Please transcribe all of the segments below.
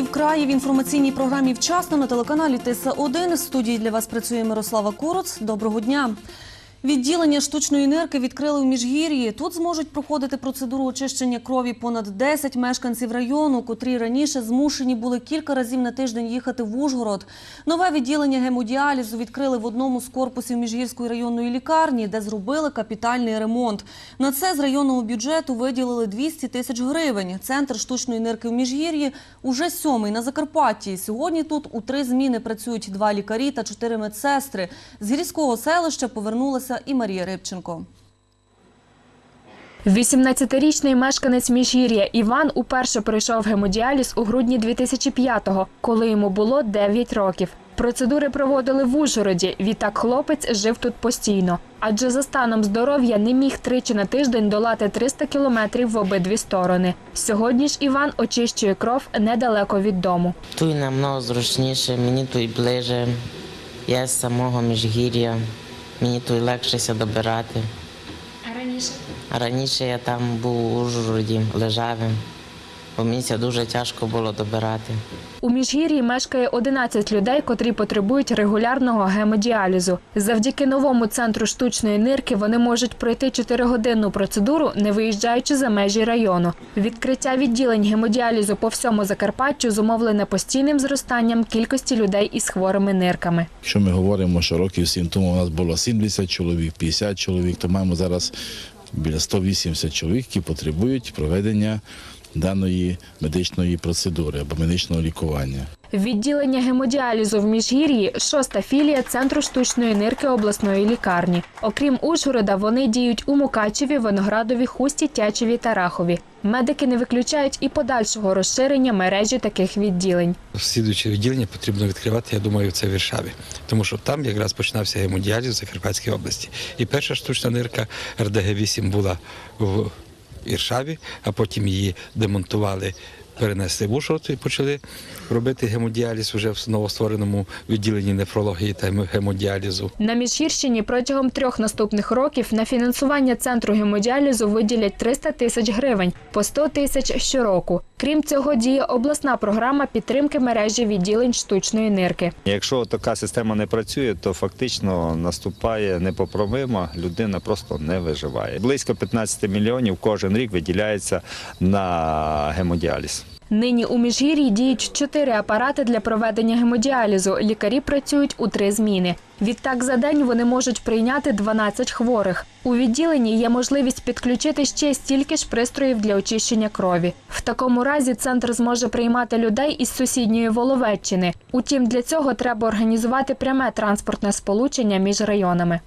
Події в краї в інформаційній програмі вчасно на телеканалі Тиса 1 В студії для вас працює Мирослава Куроц. Доброго дня. Відділення штучної нирки відкрили в Міжгір'ї. Тут зможуть проходити процедуру очищення крові понад 10 мешканців району, котрі раніше змушені були кілька разів на тиждень їхати в Ужгород. Нове відділення гемодіалізу відкрили в одному з корпусів Міжгірської районної лікарні, де зробили капітальний ремонт. На це з районного бюджету виділили 200 тисяч гривень. Центр штучної нирки в Міжгір'ї уже сьомий на Закарпатті. Сьогодні тут у три зміни працюють два лікарі та чотири медсестри. З гірського селища повернулася і Марія Рибченко. 18-річний мешканець Міжгір'я Іван уперше пройшов гемодіаліз у грудні 2005-го, коли йому було 9 років. Процедури проводили в Ужгороді. Відтак хлопець жив тут постійно, адже за станом здоров'я не міг тричі на тиждень долати 300 кілометрів в обидві сторони. Сьогодні ж Іван очищує кров недалеко від дому. Тут намного зручніше, мені тут ближе. Я з самого міжгір'я, мені тут легшеся добирати. А раніше А раніше я там був у Ужгороді, лежав, бо дуже тяжко було добирати. У Міжгір'ї мешкає 11 людей, котрі потребують регулярного гемодіалізу. Завдяки новому центру штучної нирки вони можуть пройти 4-годинну процедуру, не виїжджаючи за межі району. Відкриття відділень гемодіалізу по всьому Закарпаттю зумовлене постійним зростанням кількості людей із хворими нирками. Якщо ми говоримо, що років 7 тому у нас було 70 чоловік, 50 чоловік, то маємо зараз біля 180 чоловік, які потребують проведення даної медичної процедури або медичного лікування. Відділення гемодіалізу в Міжгір'ї шоста філія центру штучної нирки обласної лікарні. Окрім Ужгорода, вони діють у Мукачеві, Виноградові, Хусті, Тячеві та Рахові. Медики не виключають і подальшого розширення мережі таких відділень. Слідуюче відділення потрібно відкривати, я думаю, це в Віршаві, тому що там якраз починався гемодіаліз в Закарпатській області. І перша штучна нирка РДГ-8 була в Іршаві, а потім її демонтували, перенесли в Ужгород і почали робити гемодіаліз вже в новоствореному відділенні нефрології та гемодіалізу. На Міжгірщині протягом трьох наступних років на фінансування центру гемодіалізу виділять 300 тисяч гривень по 100 тисяч щороку. Крім цього, діє обласна програма підтримки мережі відділень штучної нирки. Якщо така система не працює, то фактично наступає непоправимо, людина просто не виживає. Близько 15 мільйонів кожен рік виділяється на гемодіаліз. Нині у Міжгір'ї діють чотири апарати для проведення гемодіалізу. Лікарі працюють у три зміни. Відтак за день вони можуть прийняти 12 хворих. У відділенні є можливість підключити ще стільки ж пристроїв для очищення крові. В такому разі центр зможе приймати людей із сусідньої Воловеччини. Утім, для цього треба організувати пряме транспортне сполучення між районами.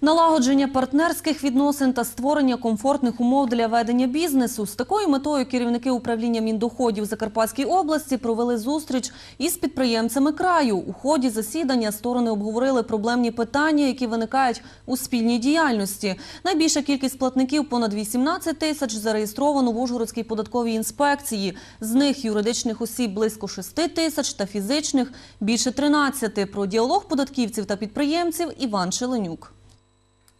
Налагодження партнерських відносин та створення комфортних умов для ведення бізнесу. З такою метою керівники управління міндоходів Закарпатській області провели зустріч із підприємцями краю. У ході засідання сторони обговорили проблемні питання, які виникають у спільній діяльності. Найбільша кількість платників понад 18 тисяч зареєстровано в Ужгородській податковій інспекції. З них юридичних осіб близько 6 тисяч та фізичних більше 13. Про діалог податківців та підприємців Іван Шеленюк.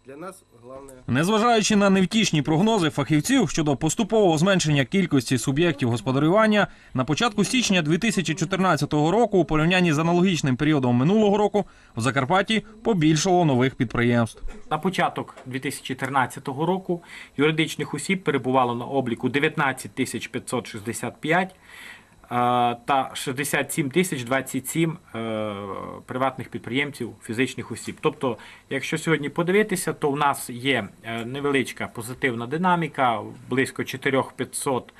Для нас головне Незважаючи на невтішні прогнози фахівців щодо поступового зменшення кількості суб'єктів господарювання, на початку січня 2014 року, у порівнянні з аналогічним періодом минулого року, в Закарпатті побільшало нових підприємств. На початок 2014 року юридичних осіб перебувало на обліку 19 тисяч 565 е, та 67 тисяч 27 е, приватних підприємців фізичних осіб. Тобто, якщо сьогодні подивитися, то в нас є е, невеличка позитивна динаміка, близько 4500 е,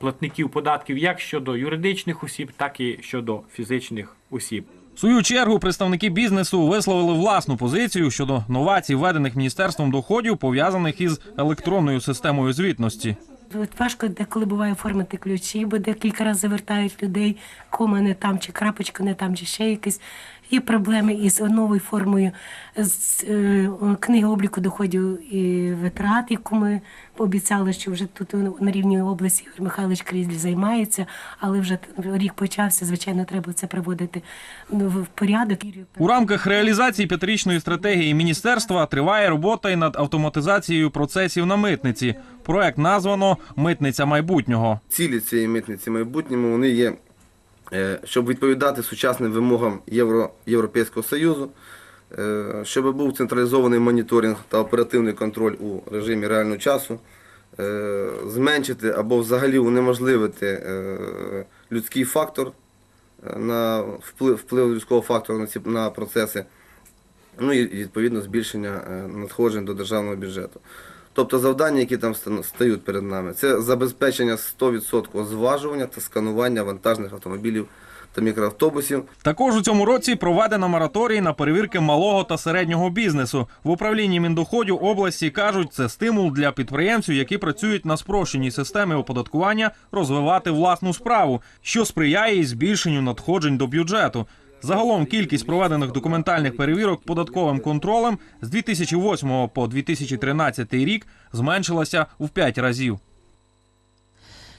платників податків як щодо юридичних осіб, так і щодо фізичних осіб. В свою чергу представники бізнесу висловили власну позицію щодо новацій, введених міністерством доходів, пов'язаних із електронною системою звітності. От важко деколи буває оформити ключі, бо декілька разів завертають людей, кома не там, чи крапочка не там, чи ще якесь. Є проблеми із новою формою з е, книги обліку доходів і витрат, яку ми пообіцяли, що вже тут на рівні області Ігор Михайлович Крізль займається, але вже рік почався. Звичайно, треба це приводити ну, в порядок. У рамках реалізації п'ятирічної стратегії міністерства триває робота і над автоматизацією процесів на митниці. Проект названо Митниця майбутнього. Цілі цієї митниці майбутньому вони є, е, щоб відповідати сучасним вимогам Євро, Європейського Союзу, е, щоб був централізований моніторинг та оперативний контроль у режимі реального часу, е, зменшити або взагалі унеможливити е, людський фактор е, на вплив, вплив людського фактору на ці на процеси. ну і відповідно збільшення е, надходжень до державного бюджету. Тобто завдання, які там ста- стають перед нами, це забезпечення 100% зважування та сканування вантажних автомобілів та мікроавтобусів. Також у цьому році проведено мораторій на перевірки малого та середнього бізнесу. В управлінні Міндоходів області кажуть, це стимул для підприємців, які працюють на спрощеній системі оподаткування, розвивати власну справу, що сприяє і збільшенню надходжень до бюджету. Загалом кількість проведених документальних перевірок податковим контролем з 2008 по 2013 рік зменшилася в 5 разів.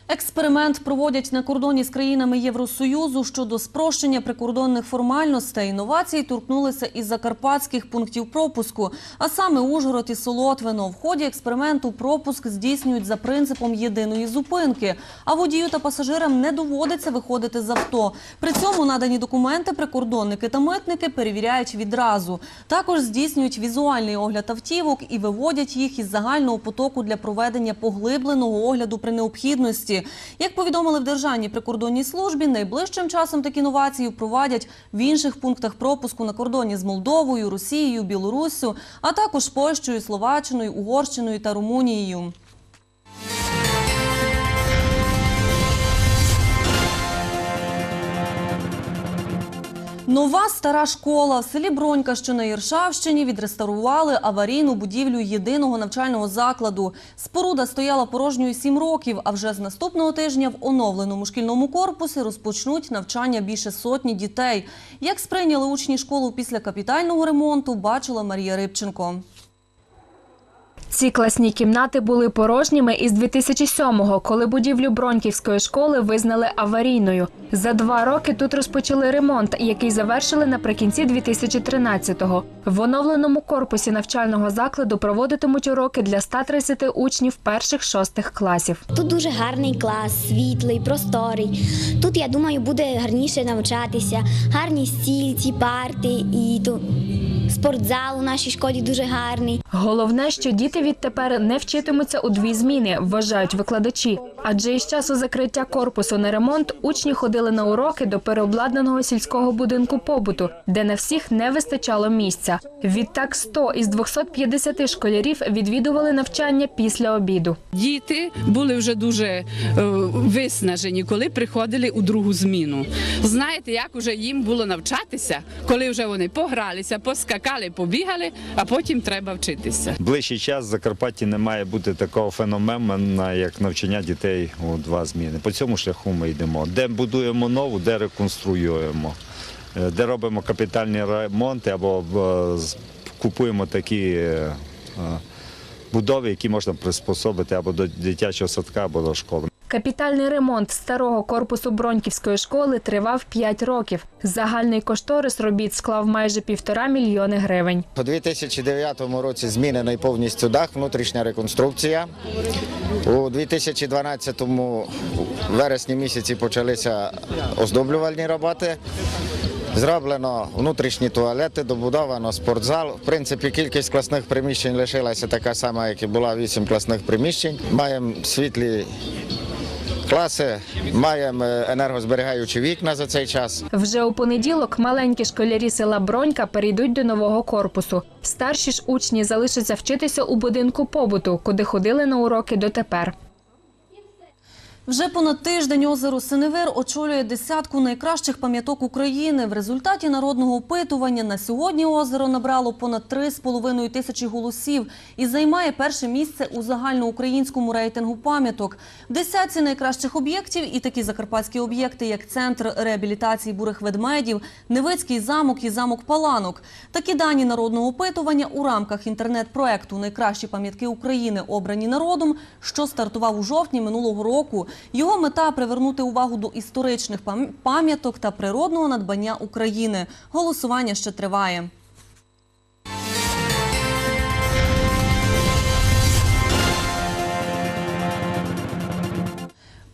Експеримент проводять на кордоні з країнами Євросоюзу щодо спрощення прикордонних формальностей. Інновації торкнулися із закарпатських пунктів пропуску, а саме Ужгород і Солотвино. В ході експерименту пропуск здійснюють за принципом єдиної зупинки, а водію та пасажирам не доводиться виходити з авто. При цьому надані документи прикордонники та митники перевіряють відразу. Також здійснюють візуальний огляд автівок і виводять їх із загального потоку для проведення поглибленого огляду при необхідності. Як повідомили в Державній прикордонній службі, найближчим часом такі новації впровадять в інших пунктах пропуску на кордоні з Молдовою, Росією, Білоруссю, а також Польщею, Словаччиною, Угорщиною та Румунією. Нова стара школа в селі Бронька, що на Єршавщині, відреставрували аварійну будівлю єдиного навчального закладу. Споруда стояла порожньою сім років, а вже з наступного тижня в оновленому шкільному корпусі розпочнуть навчання більше сотні дітей. Як сприйняли учні школу після капітального ремонту, бачила Марія Рибченко. Ці класні кімнати були порожніми із 2007-го, коли будівлю Броньківської школи визнали аварійною. За два роки тут розпочали ремонт, який завершили наприкінці 2013-го. В оновленому корпусі навчального закладу проводитимуть уроки для 130 учнів перших-шостих класів. Тут дуже гарний клас, світлий, просторий. Тут, я думаю, буде гарніше навчатися, гарні стільці, парти і то спортзал у нашій школі дуже гарний. Головне, що діти відтепер не вчитимуться у дві зміни, вважають викладачі. Адже із часу закриття корпусу на ремонт учні ходили на уроки до переобладнаного сільського будинку побуту, де на всіх не вистачало місця. Відтак 100 із 250 школярів відвідували навчання після обіду. Діти були вже дуже е, виснажені, коли приходили у другу зміну. Знаєте, як уже їм було навчатися, коли вже вони погралися, поскакали, побігали, а потім треба вчитися. Ближчий час в Закарпатті не має бути такого феномена, як навчання дітей у два зміни. По цьому шляху ми йдемо. Де будуємо нову, де реконструюємо, Е, де робимо капітальні ремонти або е, купуємо такі е, будови, які можна приспособити або до дитячого садка, або до школи. Капітальний ремонт старого корпусу Броньківської школи тривав 5 років. Загальний кошторис робіт склав майже півтора мільйони гривень. У 2009 році змінений повністю дах, внутрішня реконструкція. У 2012 вересні місяці почалися оздоблювальні роботи. Зроблено внутрішні туалети, добудовано спортзал. В принципі, кількість класних приміщень лишилася така сама, як і була 8 класних приміщень. Маємо світлі класи, маємо енергозберігаючі вікна за цей час. Вже у понеділок маленькі школярі села Бронька перейдуть до нового корпусу. Старші ж учні залишаться вчитися у будинку побуту, куди ходили на уроки дотепер. Вже понад тиждень озеро Синевир очолює десятку найкращих пам'яток України. В результаті народного опитування на сьогодні озеро набрало понад 3,5 тисячі голосів і займає перше місце у загальноукраїнському рейтингу пам'яток. В десятці найкращих об'єктів і такі закарпатські об'єкти, як центр реабілітації бурих ведмедів, Невицький замок і замок Паланок. Такі дані народного опитування у рамках інтернет-проекту Найкращі пам'ятки України обрані народом, що стартував у жовтні минулого року. Його мета привернути увагу до історичних пам- пам'яток та природного надбання України. Голосування ще триває.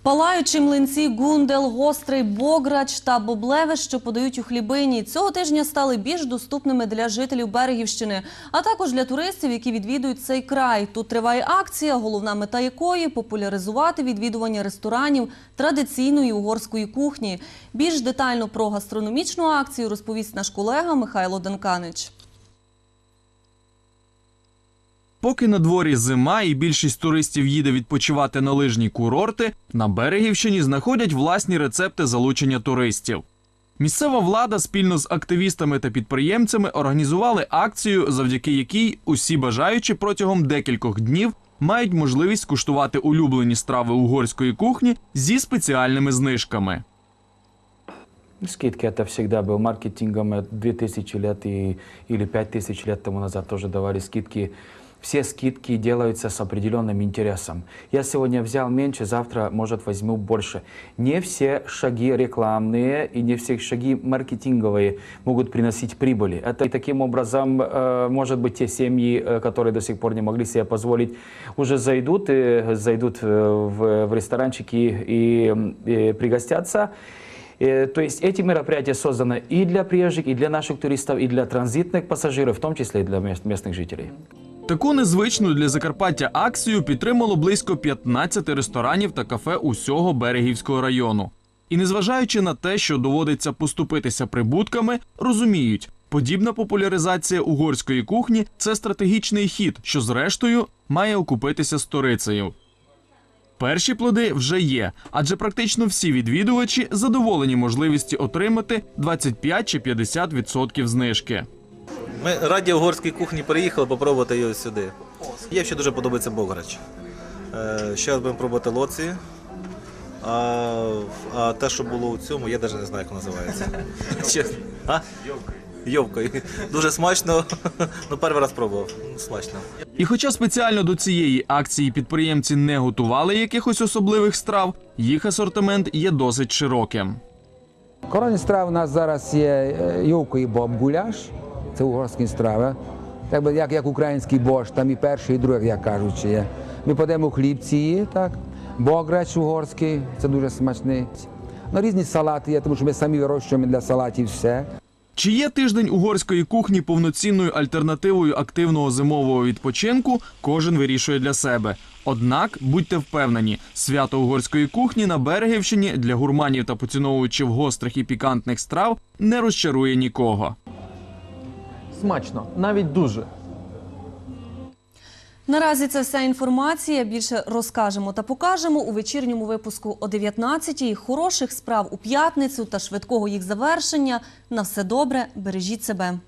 Палаючі млинці Гундел, Гострий, Бограч та Боблеве, що подають у хлібині, цього тижня стали більш доступними для жителів Берегівщини, а також для туристів, які відвідують цей край. Тут триває акція, головна мета якої популяризувати відвідування ресторанів традиційної угорської кухні. Більш детально про гастрономічну акцію розповість наш колега Михайло Данканич. Поки на дворі зима і більшість туристів їде відпочивати на лижні курорти, на Берегівщині знаходять власні рецепти залучення туристів. Місцева влада спільно з активістами та підприємцями організували акцію, завдяки якій усі бажаючі протягом декількох днів мають можливість куштувати улюблені страви угорської кухні зі спеціальними знижками. Скидки это всегда был маркетингом э, 2000 лет и, или 5000 лет тому назад тоже давали скидки. Все скидки делаются с определенным интересом. Я сегодня взял меньше, завтра, может, возьму больше. Не все шаги рекламные и не все шаги маркетинговые могут приносить прибыли. Это и таким образом, э, может быть, те семьи, э, которые до сих пор не могли себе позволить, уже зайдут, э, зайдут э, в, в ресторанчики и, и пригостятся. То есть эти мероприятия созданы и для приезжих, и для наших туристов, и для транзитных пассажиров, в том числе и для мест- местных жителей. Таку незвичну для Закарпаття акцію підтримало близько 15 ресторанів та кафе усього Берегівського району. І незважаючи на те, що доводиться поступитися прибутками, розуміють, подібна популяризація угорської кухні це стратегічний хід, що зрештою має окупитися сторицею. Перші плоди вже є, адже практично всі відвідувачі задоволені можливості отримати 25 чи 50% відсотків знижки. Ми раді угорській кухні приїхали попробувати її сюди. Є ще дуже подобається Бограч. Е, Ще раз будемо пробувати лоці. А, а те, що було у цьому, я навіть не знаю, як називається. Чесно. А? Йовкою. Дуже смачно. Ну, перший раз пробував. Ну, Смачно. І хоча спеціально до цієї акції підприємці не готували якихось особливих страв, їх асортимент є досить широким. Коронні страви у нас зараз є е, йовко і боб гуляш, це угорські страви. Так би як, як український борщ, там і перший, і другий, як кажуть, є. Ми подаємо хлібці, так, бограч угорський, це дуже смачний. Ну, різні салати є, тому що ми самі вирощуємо для салатів все. Чи є тиждень угорської кухні повноцінною альтернативою активного зимового відпочинку, кожен вирішує для себе. Однак будьте впевнені, свято угорської кухні на Берегівщині для гурманів та поціновувачів гострих і пікантних страв не розчарує нікого. Смачно, навіть дуже. Наразі це вся інформація. Більше розкажемо та покажемо у вечірньому випуску о 19-й. Хороших справ у п'ятницю та швидкого їх завершення. На все добре, бережіть себе.